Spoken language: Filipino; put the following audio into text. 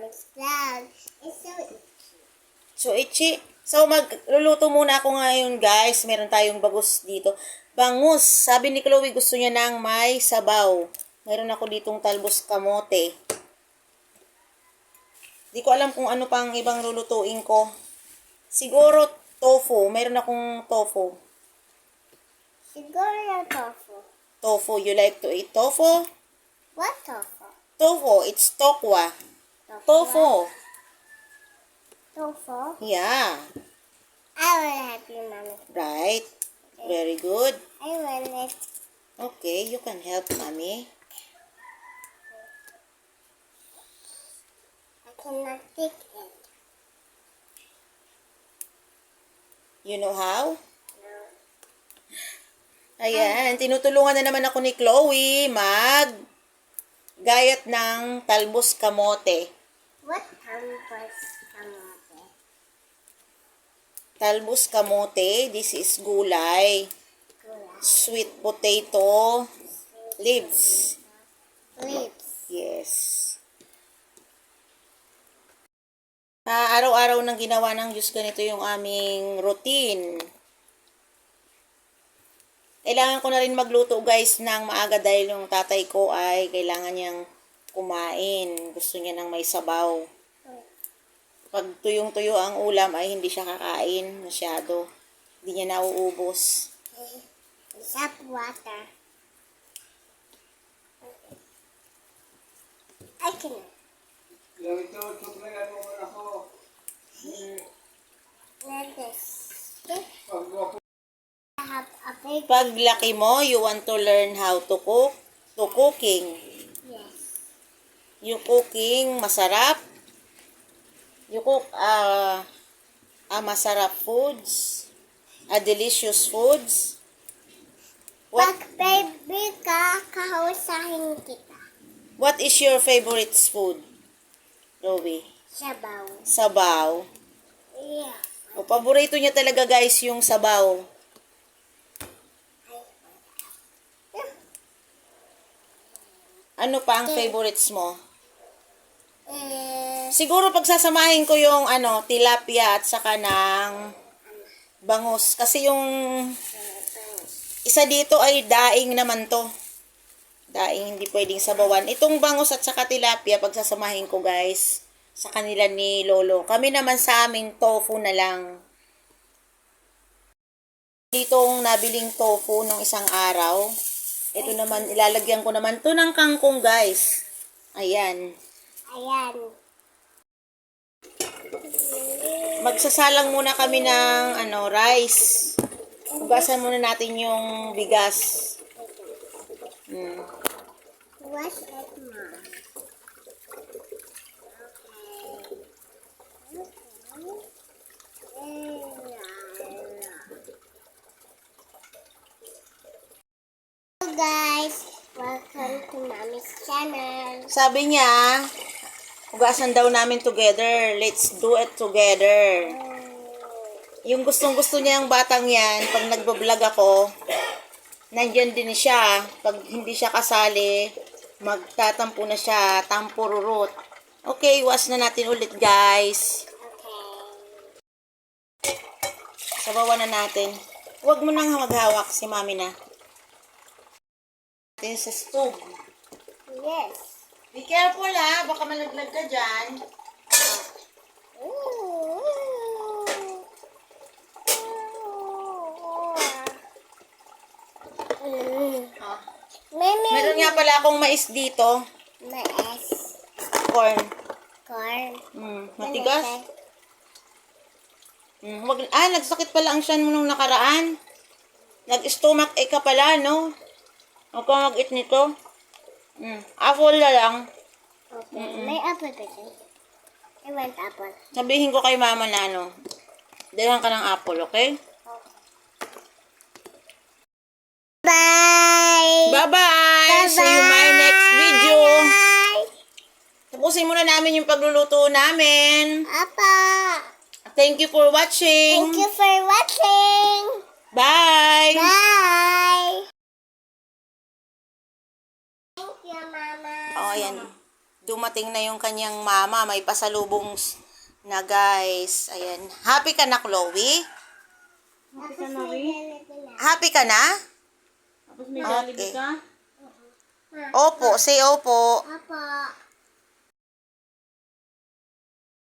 Mommy's vlog. It's so So, Ichi, so magluluto muna ako ngayon, guys. Meron tayong bagus dito. Bangus. Sabi ni Chloe, gusto niya ng may sabaw. Meron ako ditong talbos kamote. Di ko alam kung ano pang ibang lulutuin ko. Siguro tofu. Meron akong tofu. siguro yung tofu. Tofu. You like to eat tofu? What tofu? Tofu. It's tokwa. Tofu. Tofu? Yeah. I will help you, Mommy. Right. Very good. I will it. Okay, you can help mommy. I cannot take it. You know how? No. Ayan, tinutulungan na naman ako ni Chloe mag gayat ng talbos kamote. What campus kamote? Talbos kamote, this is gulay. Gula. Sweet potato leaves. Lips. Yes. Ah, araw-araw nang ginawa ng Diyos ganito yung aming routine. Kailangan ko na rin magluto guys ng maaga dahil yung tatay ko ay kailangan niyang kumain. Gusto niya ng may sabaw. Pag tuyong-tuyo ang ulam ay hindi siya kakain masyado. Hindi niya nauubos. Sap water. I cannot. Let this. I have a big Pag laki mo, you want to learn how to cook, to cooking. Yung cooking, masarap. You cook ah ah, masarap foods. A delicious foods. What, Pag baby ka, kahusahin kita. what is your favorite food? Chloe? Sabaw. Sabaw. Yeah. O, paborito niya talaga guys yung sabaw. Ano pa ang favorites mo? Eh, Siguro pagsasamahin ko yung ano, tilapia at saka ng bangus. Kasi yung isa dito ay daing naman to. Daing, hindi pwedeng sabawan. Itong bangus at saka tilapia, pagsasamahin ko guys, sa kanila ni Lolo. Kami naman sa amin, tofu na lang. Ditong nabiling tofu nung isang araw. Ito naman, ilalagyan ko naman to ng kangkong guys. Ayan. Ayan. Magsasalang muna kami ng ano, rice. Hugasan muna natin yung bigas. Hmm. Wash it. Hello guys, welcome to Mommy's channel. Sabi niya, hugasan daw namin together. Let's do it together. Yung gustong gusto niya yung batang yan, pag nagbablog ako, nandyan din siya. Pag hindi siya kasali, magtatampo na siya, tampururut. Okay, wash na natin ulit guys. Sabawan na natin. Huwag mo nang maghawak si mami na. Natin sa stove. Yes. Be careful ha, baka malaglag ka dyan. Oh. Meron nga pala akong mais dito. mais. Corn. Corn. Mm, matigas. Mm, wag, ah, nagsakit pala ang tiyan mo nung nakaraan. Nag-stomach ache ka pala, no? Huwag ka mag-eat nito. Mm, apple na lang. Okay. May apple ba dyan? I want apple. Sabihin ko kay mama na ano. Dalang ka ng apple, okay? Bye! Bye-bye! See you my next video. Bye! Tapusin muna namin yung pagluluto namin. Apa! Thank you for watching. Thank you for watching! Bye! Bye! Mama. Oh, ayan. dumating na yung kanyang mama. May pasalubong na guys. Ayan. Happy ka na, Chloe? Happy ka na? Happy ka na? Tapos may Okay. ka? Opo, say opo. Apa.